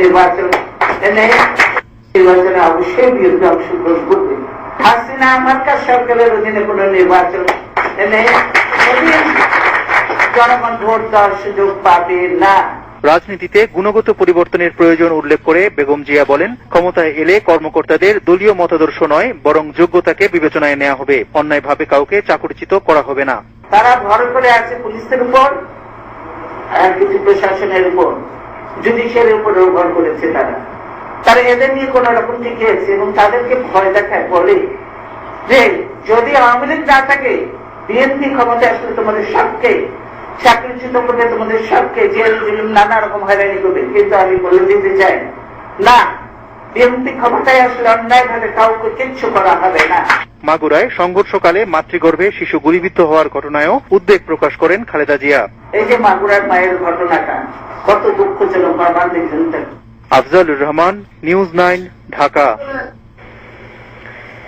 নির্বাচন এনে নির্বাচনে অবশ্যই বিরুদ্ধে অংশগ্রহণ করবে। হাসিনা মার্কার সরকারের অধীনে কোনো নির্বাচন এনে জনগণ ভোট দেওয়ার সুযোগ পাবে না। রাজনীতিতে গুণগত পরিবর্তনের প্রয়োজন উল্লেখ করে বেগম জিয়া বলেন ক্ষমতায় এলে কর্মকর্তাদের দলীয় মতাদর্শ নয় বরং যোগ্যতাকে বিবেচনায় নেওয়া হবে। অন্যায়ভাবে কাউকে চাকরিচ্যুত করা হবে না। তারা ভর করে আছে পুলিশের উপর আর কিছু প্রশাসনের উপর। জুডিশিয়ারের উপর ভর করেছে তারা। তারা এদের নিয়ে কোন রকম টিকে আছে এবং তাদেরকে ভয় দেখায় বলে যে যদি আওয়ামী লীগ না থাকে বিএনপি ক্ষমতা আসলে তোমাদের সবকে চাকরিচ্যুত করবে তোমাদের সবকে জেল জুলুম নানা রকম হয়রানি করবে। কিন্তু আমি বলে দিতে চাই না বিএনপি ক্ষমতায় আসলে অন্যায় ভাবে কাউকে কিচ্ছু করা হবে না। মাগুরায় সংঘর্ষকালে মাতৃগর্ভে শিশু গুলিবিদ্ধ হওয়ার ঘটনায়ও উদ্বেগ প্রকাশ করেন খালেদা জিয়া। এই যে মাগুরার মায়ের ঘটনাটা কত দুঃখজনক দেখছেন আফজালুর রহমান নিউজ নাইন ঢাকা।